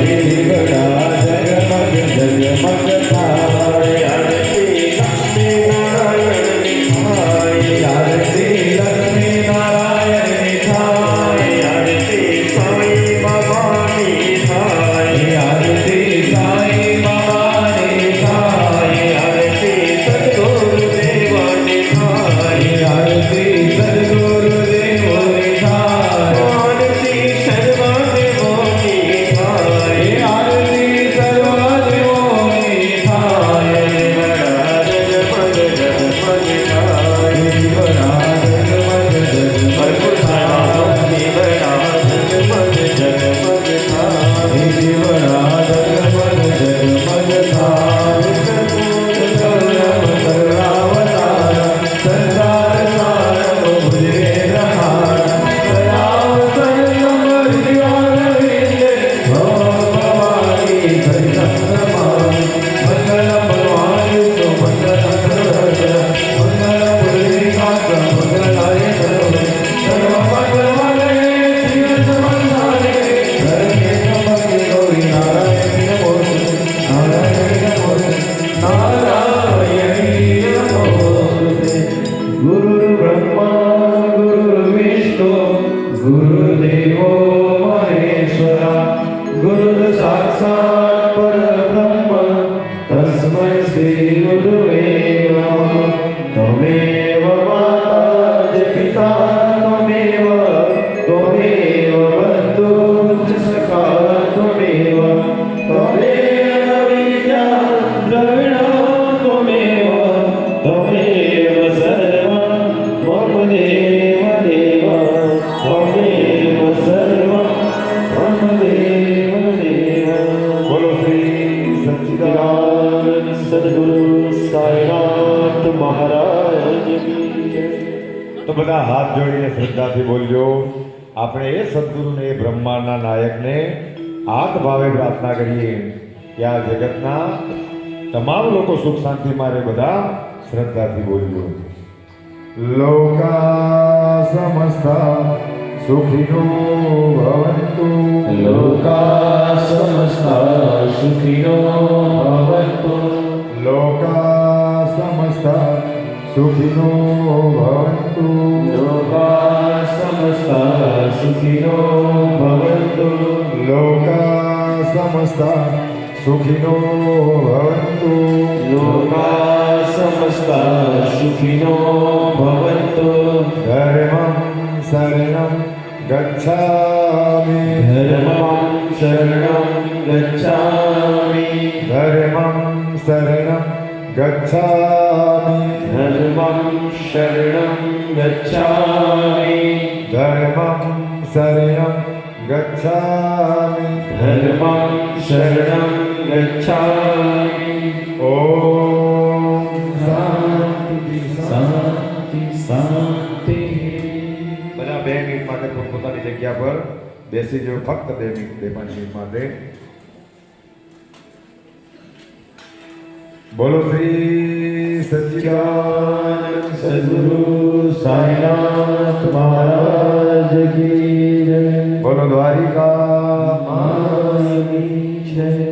जगमग जगमग શ્રદ્ધાથી બોલજો. આપણે એ સદગુરુને એ બ્રહ્માંડના નાયકને આત ભાવે પ્રાર્થના કરીએ કે આ જગતના તમામ લોકો સુખ શાંતિમાં રહે બધા શ્રદ્ધાથી બોલજો. લોકા સમસ્તા સુખિનો ભવંતુ. લોકા સમસ્તા સુખિનો સુખિનો ભવંતુ. લોકા સમસ્ત સુખિનો ભવન્તુ લોકા સમસ્ત સુખિનો ભવંતુ. લોકા સમસ્ત સુખિનો ભવન્તુ ધર્મં શરણં ગચ્છામિ. ધર્મં શરણં ગચ્છામિ. ધર્મં શરણં ગચ્છામિ धर्मं शरणं गच्छामि। धर्मं शरणं गच्छामि। धर्मं शरणं गच्छामि। ॐ શાંતિ शान्ति शान्ति બધા બે મિનિટ માટે પોતપોતાની જગ્યા પર બેસી જવું ફક્ત બે મિનિટ બે પાંચ મિનિટ માટે બોલો શ્રી સચ્ચિદાનંદ સદગુરુ સાઈનાથ મહારાજ કી જય. બોલો દ્વારિકા માની છે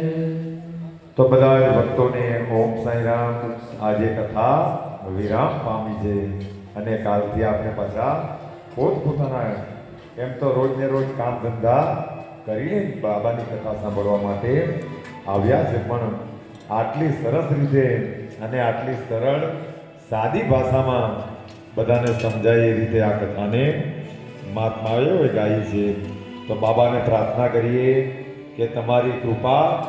તો બધા ભક્તોને ઓમ સાંઈરામ. આજે કથા વિરામ પામી છે. અને કાલથી આપણે પાછા પોતપોતાના એમ તો રોજ ને રોજ કામ ધંધા કરીને બાબાની કથા સાંભળવા માટે આવ્યા છે. પણ આટલી સરસ રીતે અને આટલી સરળ સાદી ભાષામાં બધાને સમજાય એ રીતે આ કથાને મહાત્માઓએ ગાઈ છે. તો બાબાને પ્રાર્થના કરીએ કે તમારી કૃપા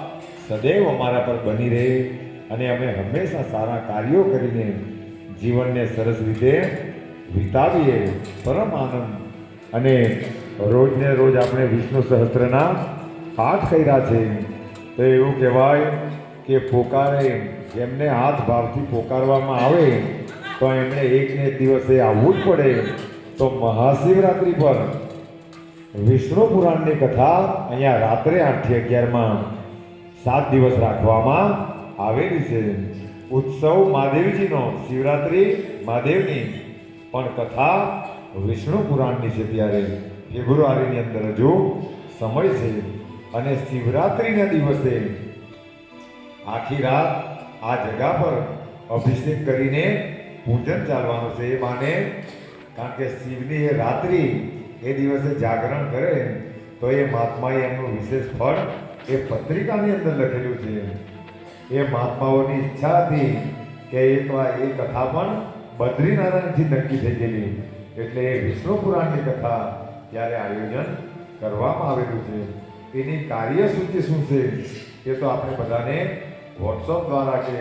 સદૈવ અમારા પર બની રહે અને અમે હંમેશા સારા કાર્યો કરીને જીવનને સરસ રીતે વિતાવીએ. પરમ આનંદ. અને રોજને રોજ આપણે વિષ્ણુ સહસ્ત્રના પાઠ કર્યા છે. તો એવું કહેવાય કે પોકારે એમને હાથ ભાવથી પોકારવામાં આવે, તો એમણે એકને દિવસે આવવું જ પડે. તો મહાશિવરાત્રિ પર વિષ્ણુ પુરાણની કથા અહીંયા રાત્રે આઠથી અગિયારમાં સાત દિવસ રાખવામાં આવેલી છે. ઉત્સવ મહાદેવજીનો, શિવરાત્રિ મહાદેવની પણ કથા વિષ્ણુ પુરાણની છે ત્યારે. ફેબ્રુઆરીની અંદર હજુ સમય છે અને શિવરાત્રિના દિવસે આખી રાત આ જગા પર અભિષેક કરીને પૂજન ચાલવાનું છે એ માને. કારણ કે શિવની એ રાત્રિ એ દિવસે જાગરણ કરે, તો એ મહાત્માએ એમનું વિશેષ ફળ એ પત્રિકાની અંદર લખેલું છે. એ મહાત્માઓની ઈચ્છા હતી કે એકવાર એ કથા પણ બદ્રીનારાયણથી નક્કી થઈ ગયેલી. એટલે એ વિષ્ણુ પુરાણની કથા ત્યારે આયોજન કરવામાં આવેલું છે. એની કાર્યસૂચિ શું છે એ તો આપણે બધાને વોટ્સઅપ દ્વારા કે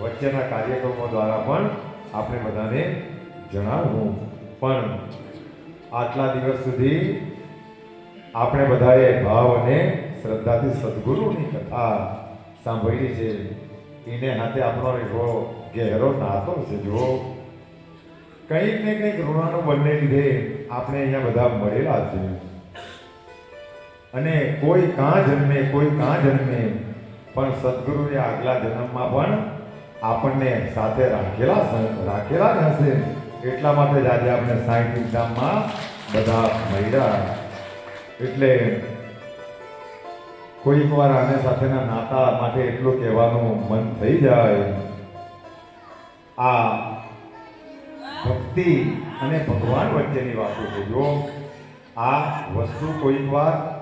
વચ્ચેના કાર્યક્રમો દ્વારા પણ આપણે બધાને જણાવવું પણ આટલા દિવસ સુધી આપણે બધાએ ભાવ અને શ્રદ્ધાથી સદગુરુની કથા સાંભળી છે. એને હાથે આપણો એવો ગહેરો નાતો છે. જો કંઈક ને કંઈક ઋણાનું બંને લીધે આપણે અહીંયા બધા મળેલા છે. અને કોઈ કાં જન્મે, કોઈ કાં જન્મે પણ સદગુરુએ આગલા જન્મમાં પણ આપણને સાથે રાખેલા રાખેલા જ હશે. એટલા માટે જ આજે આપણે સાંઈઠ ધામમાં બધા મળ્યા. એટલે કોઈક વાર આને સાથેના નાતા માટે એટલું કહેવાનું મન થઈ જાય. આ ભક્તિ અને ભગવાન વચ્ચેની વાતો છે જો. આ વસ્તુ કોઈક વાર